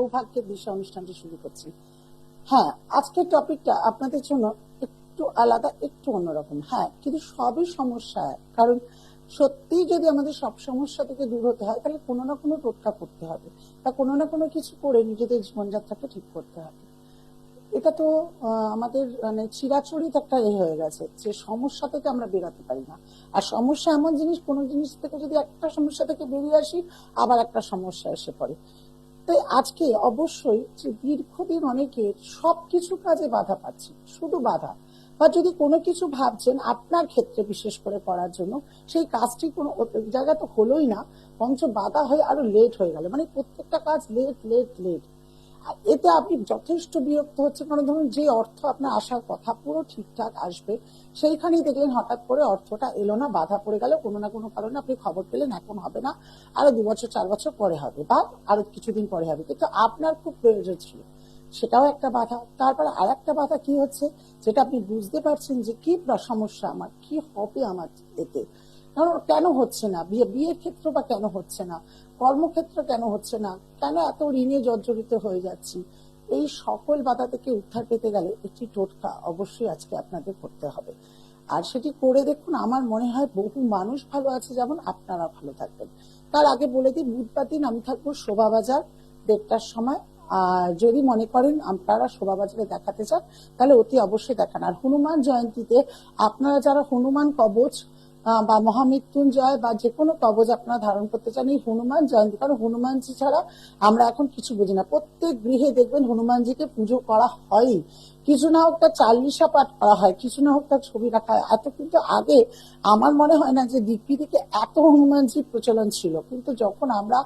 সৌভাগ্যের বিষয় অনুষ্ঠানটি শুরু করছি। হ্যাঁ আজকের টপিকটা আপনাদের জন্য একটু আলাদা, একটু অন্যরকম। হ্যাঁ কিন্তু সবই সমস্যা কারণ সত্যি যদি আমাদের সব সমস্যা থেকে দূর হতে হয়, তাহলে কোনো না কোনো টোটকা করতে হবে বা কোনো না কোনো কিছু করে নিজেদের জীবনযাত্রাকে ঠিক করতে হবে। এটা তো আমাদের মানে চিরাচরিত একটা এ হয়ে গেছে যে সমস্যা থেকে আমরা বেরোতে পারি না। আর সমস্যা এমন জিনিস, কোনো জিনিস থেকে যদি একটা সমস্যা থেকে বেরিয়ে আসি, আবার একটা সমস্যা এসে পড়ে। তাই আজকে অবশ্যই যে দীর্ঘদিন অনেকে সবকিছু কাজে বাধা পাচ্ছে শুধু বাধা। বা যদি কোনো কিছু ভাবছেন আপনার ক্ষেত্রে বিশেষ করে করার জন্য, সেই কাজটি কোনো জায়গা তো হলোই না, বরঞ্চ বাধা হয়ে আরও লেট হয়ে গেল। মানে প্রত্যেকটা কাজ লেট লেট লেট এতে আপনি যথেষ্ট বিরক্ত হচ্ছে কারণ ধরুন যে অর্থ আপনার আসার কথা পুরো ঠিকঠাক আসবে, সেইখানেই দেখলেন হঠাৎ করে অর্থটা এলো না, বাধা পড়ে গেল, কোনো না কোনো কারণে আপনি খবর পেলেন, এখন হবে না, আরও দু বছর, চার বছর পরে হবে বা আরও কিছুদিন পরে হবে। কিন্তু আপনার খুব প্রয়োজন ছিল, সেটাও একটা বাধা। তারপরে আর একটা বাধা কি হচ্ছে, যেটা আপনি বুঝতে পারছেন যে কি সমস্যা আমার, কি হবে আমার এতে? কেন হচ্ছে না? বিয়ে, বিয়ের ক্ষেত্র বা কেন হচ্ছে না? কর্মক্ষেত্র কেন হচ্ছে না? কেন এত ঋণে জর্জরিত হয়ে যাচ্ছি? এই সকল বাধা থেকে উদ্ধার পেতে গেলে একটি টোটকা অবশ্যই আজকে আপনাদের করতে হবে। আর সেটি করে দেখুন, আমার মনে হয় বহু মানুষ ভালো আছে যেমন আপনারা ভালো থাকবেন। তার আগে বলে দিই, বুধবার দিন আমি থাকব শোভাবাজার দেড়টার সময়। আর যদি মনে করেন আপনারা শোভাবাজারে দেখাতে চান, তাহলে অতি অবশ্যই দেখান। আর হনুমান জয়ন্তীতে আপনারা যারা হনুমান কবচ বা মহামৃত্যুঞ্জয় বা যে কোনো কবজ আপনারা ধারণ করতে চান, এই হনুমান জয়ন্তী। কারণ হনুমানজি ছাড়া আমরা এখন কিছু বুঝি না। প্রত্যেক গৃহে দেখবেন হনুমানজিকে পুজো করা হয় কিছু না হোক তার চাল্লিশা পাঠ করা হয়, কিছু না হোক তার ছবি রাখা হয়। এত কিন্তু আগে আমার মনে হয় না যে থেকে এত হনুমানজির প্রচলন ছিল। কিন্তু যখন আমরা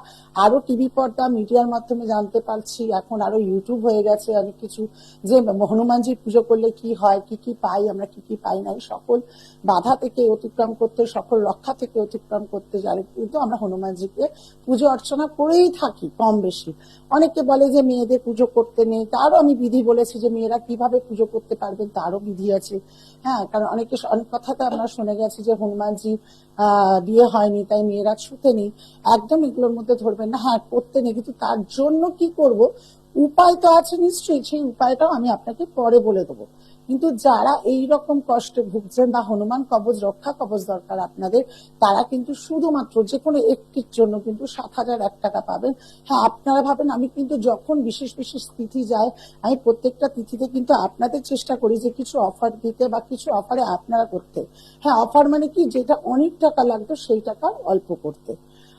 আরও টিভি পর্দা মিডিয়ার মাধ্যমে জানতে পারছি, এখন আরও ইউটিউব হয়ে গেছে অনেক কিছু, যে হনুমানজির পুজো করলে কি হয়, কি কি পাই, আমরা কি কি পাই না সকল বাধা থেকে অতিক্রম করতে, সকল রক্ষা থেকে অতিক্রম করতে জানি। কিন্তু আমরা হনুমানজিকে পুজো অর্চনা করেই থাকি কম বেশি। অনেকে বলে যে মেয়েদের পুজো করতে নেই। তারও আমি বিধি বলেছি যে মেয়েরা কীভাবে পুজো করতে পারবেন, তারও বিধি আছে। হ্যাঁ কারণ অনেকে অনেক কথা তো আমরা শুনে গেছি যে হনুমানজি বিয়ে হয়নি, তাই মেয়েরা ছুতে নেই। একদম এগুলোর মধ্যে ধরবেন না। হ্যাঁ করতে নেই, কিন্তু তার জন্য কি করব? উপায় তো আছে নিশ্চয়ই, সেই উপায়টাও আমি আপনাকে পরে বলে দেবো। কিন্তু যারা এই রকম কষ্টে ভুগছেন বা হনুমান কবচ রক্ষা কবচ দরকার আপনাদের, তারা কিন্তু শুধুমাত্র যে কোনো একটির জন্য কিন্তু সাত হাজার এক টাকা পাবেন। হ্যাঁ আপনারা ভাবেন, আমি কিন্তু যখন বিশেষ বিশেষ তিথি যায়, আমি প্রত্যেকটা তিথিতে কিন্তু আপনাদের চেষ্টা করি যে কিছু অফার দিতে বা কিছু অফারে আপনারা করতে। হ্যাঁ অফার মানে কি? যেটা অনেক টাকা লাগতো সেই টাকা অল্প করতে।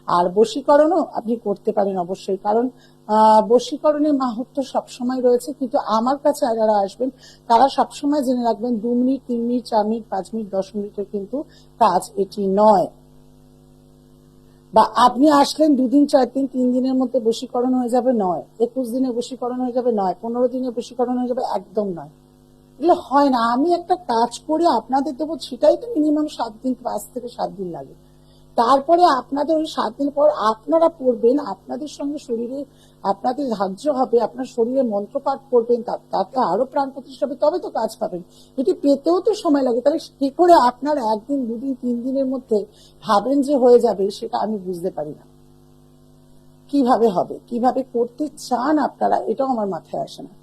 আর বশীকরণও আপনি করতে পারেন অবশ্যই। কারণ বশীকরণের মাহাত্ম সবসময় রয়েছে, কিন্তু আমার কাছে যারা আসবেন, তারা সবসময় জেনে রাখবেন দু মিনিট, তিন মিনিট, চার মিনিট, পাঁচ মিনিট, দশ মিনিটের কিন্তু কাজ এটি নয়। বা আপনি আসলেন দুদিন, চার দিন, তিন দিনের মধ্যে বশীকরণ হয়ে যাবে, নয়। একুশ দিনে বশীকরণ হয়ে যাবে, নয়। পনেরো দিনে বশীকরণ হয়ে যাবে, একদম নয়। এগুলো হয় না। আমি একটা কাজ করে, আপনাদের দেবো, সেটাই তো মিনিমাম সাত দিন, পাঁচ থেকে সাত দিন লাগে। তারপরে আপনাদের ওই সাত দিন পর আপনারা পড়বেন, আপনাদের সঙ্গে শরীরে আপনাদের ধার্য হবে, আপনার শরীরে মন্ত্র পাঠ করবেন তাতে আরও প্রাণ প্রতিষ্ঠা হবে, তবে তো কাজ পাবেন। এটি পেতেও তো সময় লাগে, তাহলে কি করে আপনার একদিন, দুদিন, তিন দিনের মধ্যে ভাবেন যে হয়ে যাবে, সেটা আমি বুঝতে পারি না। কীভাবে হবে? কীভাবে করতে চান আপনারা? এটাও আমার মাথায় আসে না।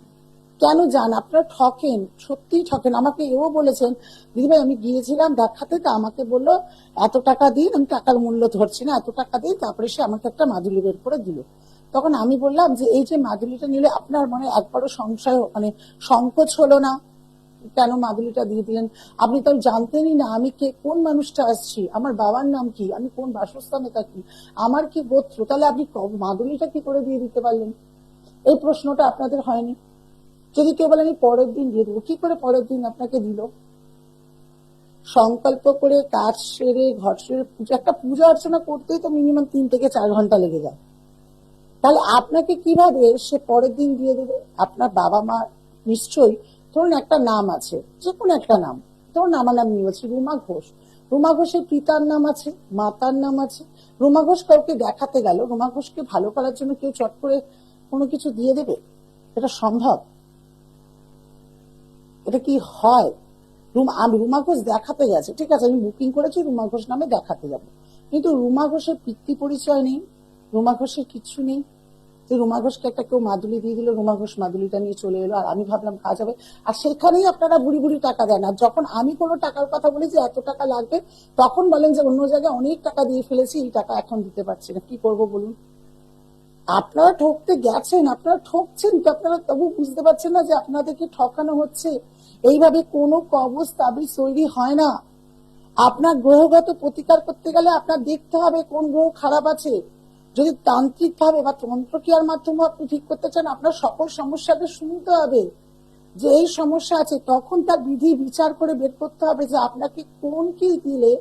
কেন যান? আপনারা ঠকেন, সত্যিই ঠকেন। আমাকে এও বলেছেন, দিদিভাই, আমি গিয়েছিলাম দেখাতে, তা আমাকে বলল, এত টাকা দিন, আমি টাকার মূল্য ধরছি না, এত টাকা দিন, তারপরে সে আমাকে একটা মাদুলি বের করে দিল। তখন আমি বললাম যে, এই যে মাদুলিটা নিলে আপনার মানে একবারও সংশয় মানে সংকোচ হলো না? কেন মাদুলিটা দিয়ে দিলেন? আপনি তো জানতেনই না, আমি কে, কোন মানুষটা আসছি? আমার বাবার নাম কি? আমি কোন বাসস্থানে থাকি আমার কি গোত্র? তাহলে আপনি মাদুলিটা কি করে দিয়ে দিতে পারলেন? এই প্রশ্নটা আপনাদের হয়নি। যদি কেউ বলে, আমি পরের দিন দিয়ে দেবো, কি করে পরের দিন আপনাকে দিল? সংকল্প করে কাজ সেরে, ঘর সেরে পুজো, একটা পূজা অর্চনা করতেই তো মিনিমাম তিন থেকে চার ঘণ্টা লেগে যায়। তাহলে আপনাকে কীভাবে সে পরের দিন দিয়ে দেবে? আপনার বাবা মা নিশ্চয়ই, ধরুন একটা নাম আছে যে কোনো একটা নাম। ধরুন আমার নাম নিয়ে বলছি রুমা ঘোষ। রুমা ঘোষের পিতার নাম আছে, মাতার নাম আছে। রুমা ঘোষ কাউকে দেখাতে গেল, রুমা ঘোষকে ভালো করার জন্য কেউ চট করে কোনো কিছু দিয়ে দেবে? এটা সম্ভব? এটা কি হয়? রুমা, আমি রুমা ঘোষ দেখাতে গেছে। ঠিক আছে, আমি বুকিং করেছি, রুমা ঘোষ নামে দেখাতে যাব। কিন্তু রুমা ঘোষের পিতৃ পরিচয় নেই, রুমা ঘোষের কিচ্ছু নেই। তো রুমা ঘোষকে একটা কেউ মাদুলি দিয়ে দিল, রুমা ঘোষ মাদুলিটা নিয়ে চলে এলো, আর আমি ভাবলাম কাজ হবে। আর সেখানেই আপনারা বুড়ি বুড়ি টাকা দেন। আর যখন আমি কোনো টাকার কথা বলি যে এত টাকা লাগবে, তখন বলেন যে অন্য জায়গায় অনেক টাকা দিয়ে ফেলেছি, এই টাকা এখন দিতে পারছি না। কি করব বলুন? আপনারা ঠকতে গেছেন, আপনারা ঠকছেন তো আপনারা তবু বুঝতে পারছেন না যে আপনাদেরকে ঠকানো হচ্ছে। এইভাবে কোনো কবজ তাবিজ তৈরি হয় না। আপনার গ্রহগত প্রতিকার করতে গেলে আপনার দেখতে হবে কোন গ্রহ খারাপ আছে। যদি তান্ত্রিক ভাবে বা তন্ত্রক্রিয়ার মাধ্যমে আপনি ঠিক করতে চান, আপনার সকল সমস্যাকে শুনতে হবে। যে এই সমস্যা আছে, তখন তার বিধি বিচার করে বের করতে হবে যে আপনাকে কোন কি দিলে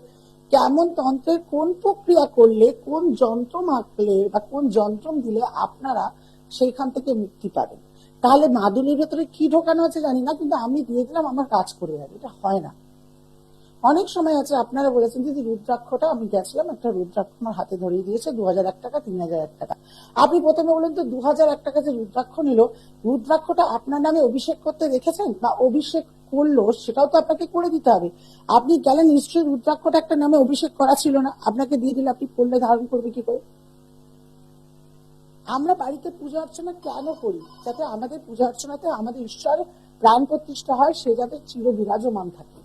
কেমন তন্ত্রের কোন প্রক্রিয়া করলে, কোন যন্ত্র মাখলে বা কোন যন্ত্র দিলে আপনারা সেইখান থেকে মুক্তি পাবেন? তাহলে মাদুলির ভেতরে কি ঢোকানো আছে জানি না, কিন্তু আমি দিয়ে দিলাম, আমার কাজ করে যাবে, এটা হয় না। অনেক সময় আছে, আপনারা বলেছেন, দিদি, রুদ্রাক্ষটা আমি গেছিলাম, একটা রুদ্রাক্ষ আমার হাতে ধরিয়ে দিয়েছে দু হাজার এক টাকা, তিন হাজার এক টাকা। আপনি প্রথমে বলেন তো দু হাজার এক টাকা যে রুদ্রাক্ষ নিল, রুদ্রাক্ষটা আপনার নামে অভিষেক করতে রেখেছেন বা অভিষেক করল, সেটাও তো আপনাকে করে দিতে হবে। আপনি গেলেন, নিশ্চয়ই রুদ্রাক্ষটা একটা নামে অভিষেক করা ছিল না। আপনাকে দিয়ে দিলে, আপনি করলে ধারণ করবে কি করে? আমরা বাড়িতে পূজা অর্চনা কেন করি? যাতে আমাদের পূজা অর্চনাতে আমাদের ঈশ্বর প্রাণ প্রতিষ্ঠা হয়, সে যাতে চির বিরাজমান থাকে।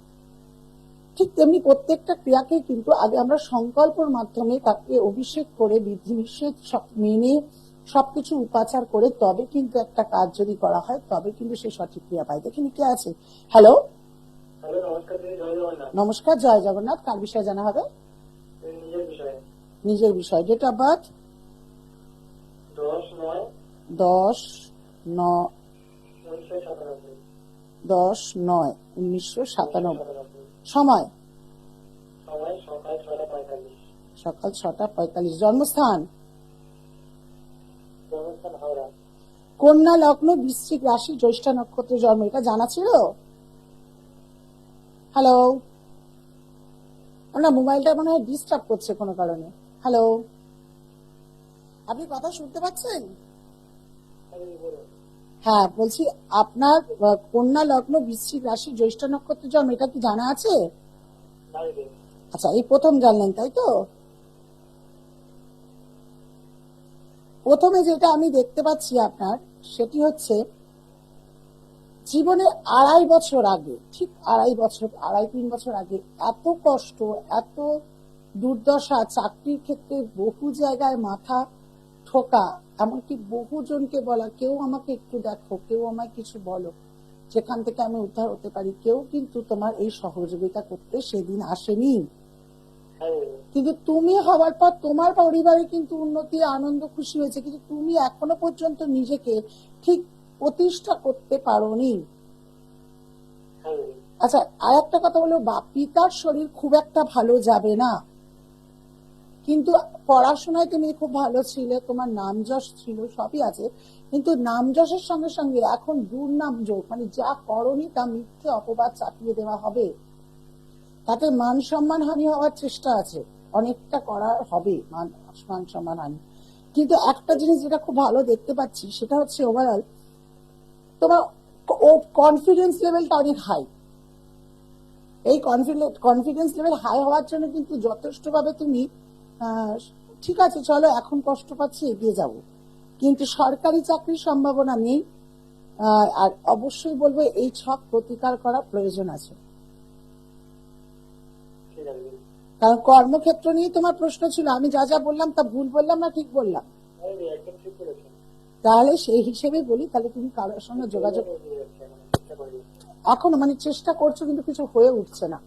ঠিক তেমনি প্রত্যেকটা ক্রিয়াকে কিন্তু আগে আমরা সংকল্পের মাধ্যমে তাকে অভিষেক করে বিধি নিষেধ মেনে সবকিছু উপাচার করে তবে কিন্তু একটা কাজ যদি করা হয় তবে কিন্তু সে সঠিক ক্রিয়া পায়। দেখেন কে আছে? হ্যালো নমস্কার জয় জগন্নাথ। কার বিষয়ে জানা হবে? নিজের বিষয়ে। ডেট অফ বার্থ দশ ন দশ নয় উনিশশো সাতানব্বই। সময়? সকাল ছটা পঁয়তাল্লিশ। জন্মস্থান হাওড়া কন্যা লগ্ন বৃশ্চিক রাশি জ্যৈষ্ঠ নক্ষত্র জন্ম এটা জানা ছিল? হ্যালো না মোবাইলটা মনে হয় ডিস্টার্ব করছে কোনো কারণে। হ্যালো আপনি কথা শুনতে পাচ্ছেন? হ্যাঁ বলছি আপনার কন্যা লগ্ন বৃশ্চিক রাশি জ্যৈষ্ঠ নক্ষত্র জন্ম এটা কি জানা আছে? আচ্ছা এই প্রথম জানলেন তাই তো? প্রথমে যেটা আমি দেখতে পাচ্ছি আপনার, সেটি হচ্ছে জীবনে আড়াই বছর আগে, ঠিক আড়াই বছর, আড়াই তিন বছর আগে, এত কষ্ট, এত দুর্দশা, চাকরির ক্ষেত্রে বহু জায়গায় মাথা ঠোকা, এমনকি বহুজনকে বলা, কেউ আমাকে একটু দেখো, কেউ আমায় কিছু বলো, যেখান থেকে আমি উদ্ধার হতে পারি, কেউ কিন্তু তোমার এই সহযোগিতা করতে সেদিন আসেনি। হ্যাঁ। কিন্তু তুমি হওয়ার পর তোমার পরিবারে কিন্তু উন্নতি, আনন্দ, খুশি হয়েছে। কিন্তু তুমি এখনও পর্যন্ত নিজেকে ঠিক প্রতিষ্ঠা করতে পারোনি। আচ্ছা আর একটা কথা হলো, বা পিতার শরীর খুব একটা ভালো যাবে না। কিন্তু পড়াশোনায় তুমি খুব ভালো ছিলে, তোমার নাম যশ ছিল, সবই আছে। কিন্তু নাম যশের সঙ্গে সঙ্গে এখন দুর্নাম যোগ মানে যা করনি তা মিথ্যে অপবাদ চাপিয়ে দেওয়া হবে। তাতে মান সম্মান হানি হওয়ার চেষ্টা আছে। অনেকটা করা হবে, মান মান সম্মান হানি। কিন্তু একটা জিনিস যেটা খুব ভালো দেখতে পাচ্ছি, সেটা হচ্ছে ওভারঅল তোমার ও কনফিডেন্স লেভেলটা অনেক হাই এই কনফিডেন্স লেভেল হাই হওয়ার জন্য কিন্তু যথেষ্টভাবে তুমি ঠিক আছে, চলো এখন কষ্ট পাচ্ছি, এগিয়ে যাব। কিন্তু সরকারি চাকরির সম্ভাবনা নেই আর অবশ্যই বলব এই ছক প্রতিকার করা প্রয়োজন আছে ঠিক আছে দিদি কারণ কর্মক্ষেত্র নিয়ে তোমার প্রশ্ন ছিল, আমি যা যা বললাম তা ভুল বললাম না ঠিক বললাম? তাহলে সেই হিসেবে বলি, তাহলে তুমি কারোর সঙ্গে যোগাযোগ এখন মানে চেষ্টা করছ কিন্তু কিছু হয়ে উঠছে না।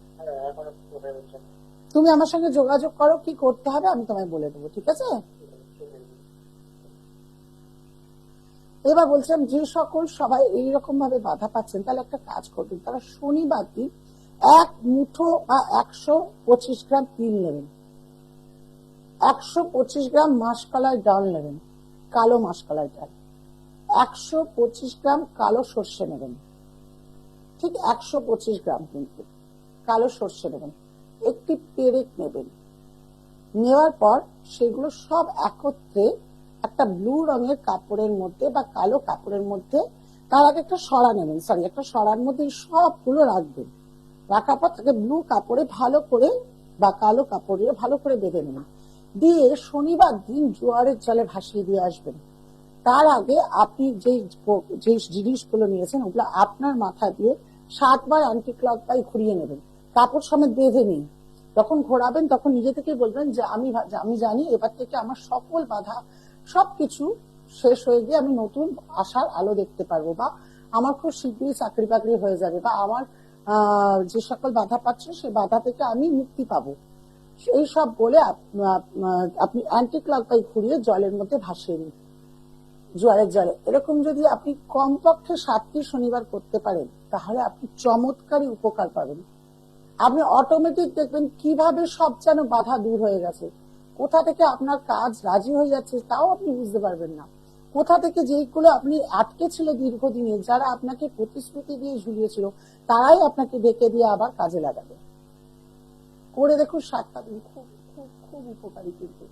তুমি আমার সঙ্গে যোগাযোগ করো, কি করতে হবে আমি তোমায় বলে দেবো, ঠিক আছে? এবার বলছিলাম, যে সকল সবাই এইরকম ভাবে বাধা পাচ্ছেন, তাহলে একটা কাজ করবেন তারা শনিবার দিন এক মুঠো বা একশো পঁচিশ গ্রাম তিল নেবেন। একশো পঁচিশ গ্রাম মাসকলাই ডাল নেবেন, কালো মাসকলাই ডাল। একশো পঁচিশ গ্রাম কালো সর্ষে নেবেন। ঠিক একশো পঁচিশ গ্রাম কিন্তু কালো সর্ষে নেবেন। একটি পেরেক নেবেন। নেওয়ার পর সেগুলো সব একত্রে একটা ব্লু রঙের কাপড়ের মধ্যে বা কালো কাপড়ের মধ্যে তার আগে একটা সরা নেবেন। সরি, একটা সরার মধ্যে সবগুলো রাখবেন। রাখার পর তাকে ব্লু কাপড়ে ভালো করে বা কালো কাপড়ে ভালো করে বেঁধে নেবেন দিয়ে শনিবার দিন জোয়ারের জলে ভাসিয়ে দিয়ে আসবেন। তার আগে আপনি যে যে জিনিসগুলো নিয়েছেন ওগুলো আপনার মাথা দিয়ে সাতবার অ্যান্টি ক্লক বাই ঘুরিয়ে নেবেন। কাপড় সমেত বেঁধে নিন। যখন ঘোরাবেন তখন নিজে থেকে বলবেন যে, আমি আমি জানি এবার থেকে আমার সকল বাধা, সবকিছু শেষ হয়ে গিয়ে আমি নতুন আশার আলো দেখতে পারব বা আমার খুব শীঘ্রই চাকরি বাকরি হয়ে যাবে বা আমার যে সকল বাধা পাচ্ছ সেই বাধা থেকে আমি মুক্তি পাবো। এই সব বলে আপ- আপ- আপনি অ্যান্টি ক্লক বাই ঘুরিয়ে জলের মধ্যে ভাসিয়ে নিন। জোয়ারের জলে। এরকম যদি আপনি কমপক্ষে সাতটি শনিবার করতে পারেন, তাহলে আপনি চমৎকারী উপকার পাবেন। আপনি অটোমেটিক দেখবেন কীভাবে সব যেন বাধা দূর হয়ে গেছে। কোথা থেকে আপনার কাজ রাজি হয়ে যাচ্ছে, তাও আপনি বুঝতে পারবেন না। কোথা থেকে যেইগুলো আপনি আটকে ছিল দীর্ঘদিনে, যারা আপনাকে প্রতিশ্রুতি দিয়ে ঝুলিয়েছিল, তারাই আপনাকে ডেকে দিয়ে আবার কাজে লাগাবে। করে দেখুন সাতটা দিন খুব খুব খুব উপকারী কিন্তু।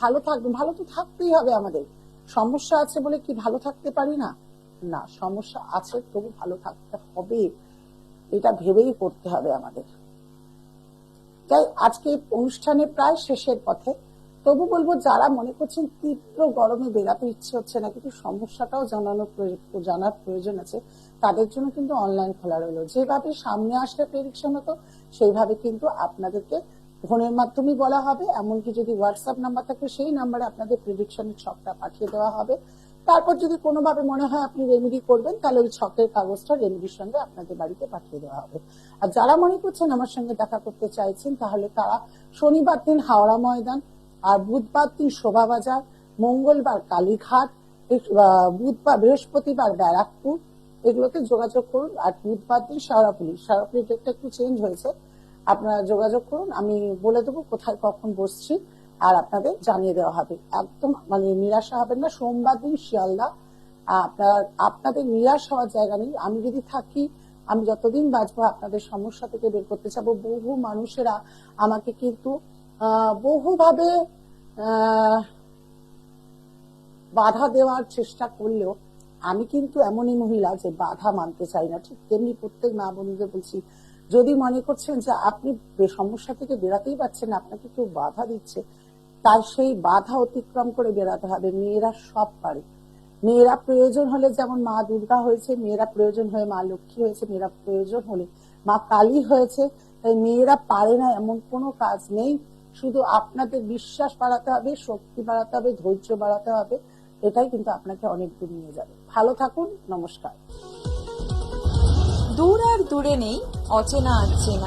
ভালো থাকবেন। ভালো তো থাকতেই হবে আমাদের। সমস্যা আছে বলে কি ভালো থাকতে পারি না? না, সমস্যা আছে, তবু ভালো থাকতে হবে। এটা ভেবেই করতে হবে আমাদের। তাই আজকে অনুষ্ঠানে প্রায় শেষের পথে তবু বলব, যারা মনে করছেন তীব্র গরমে বেরাতে ইচ্ছে হচ্ছে না, কিন্তু সমস্যাটাও জানানো প্রয়োজন- জানার প্রয়োজন আছে, তাদের জন্য কিন্তু অনলাইন খোলা রইল। যেভাবে সামনে আসলে প্রেডিকশন হতো, সেইভাবে কিন্তু আপনাদেরকে ফোনের মাধ্যমে বলা হবে, এমনকি যদি হোয়াটসঅ্যাপ নাম্বার থাকে সেই নাম্বারে আপনাদের প্রেডিকশনের ছকটা পাঠিয়ে দেওয়া হবে। তারপর যদি কোনোভাবে মনে হয় আপনি রেমেডি করবেন, তাহলে ওই ছকের কাগজটা রেমেডির সঙ্গে আপনাদের বাড়িতে পাঠিয়ে দেওয়া হবে। আর যারা মনে করছেন আমার সঙ্গে দেখা করতে চাইছেন, তাহলে তারা শনিবার দিন হাওড়া ময়দান আর বুধবার দিন শোভাবাজার, মঙ্গলবার কালীঘাট বুধবার বৃহস্পতিবার ব্যারাকপুর। এগুলোতে যোগাযোগ করুন আর বুধবার দিন শেওড়াপুলি শেওড়াপুলির ডেটটা একটু চেঞ্জ হয়েছে। আপনারা যোগাযোগ করুন, আমি বলে দেবো কোথায় কখন বসছি আর আপনাদের জানিয়ে দেওয়া হবে। একদম মানে নিরাশা হবেন না, সোমবার দিন শিয়ালদা। আপনার, আপনাদের নিরাশ হওয়ার জায়গা নেই। আমি যদি থাকি, আমি যতদিন বাঁচবো, আপনাদের সমস্যা থেকে বের করতে চাবো। বহু মানুষেরা আমাকে কিন্তু বহুভাবে বাধা দেওয়ার চেষ্টা করলেও আমি কিন্তু এমনই মহিলা যে বাধা মানতে চাই না। ঠিক তেমনি প্রত্যেক মা বন্ধুদের বলছি, যদি মনে করছেন যে আপনি সমস্যা থেকে বেরাতেই পারছেন, আপনাকে কেউ বাধা দিচ্ছে, তার সেই বাধা অতিক্রম করে বেরাতে হবে। মেয়েরা সব পারে। মেয়েরা প্রয়োজন হলে যেমন মা দুর্গা হয়েছে, মেয়েরা প্রয়োজন হয়ে মা লক্ষ্মী হয়েছে, মেয়েরা প্রয়োজন হলে মা কালী হয়েছে, তাই মেয়েরা পারে না এমন কোনো কাজ নেই। শুধু আপনাদের বিশ্বাস বাড়াতে হবে, শক্তি বাড়াতে হবে, ধৈর্য বাড়াতে হবে, এটাই কিন্তু আপনাকে অনেক দূর নিয়ে যাবে। ভালো থাকুন, নমস্কার। দূর আর দূরে নেই, অচেনা আচেনা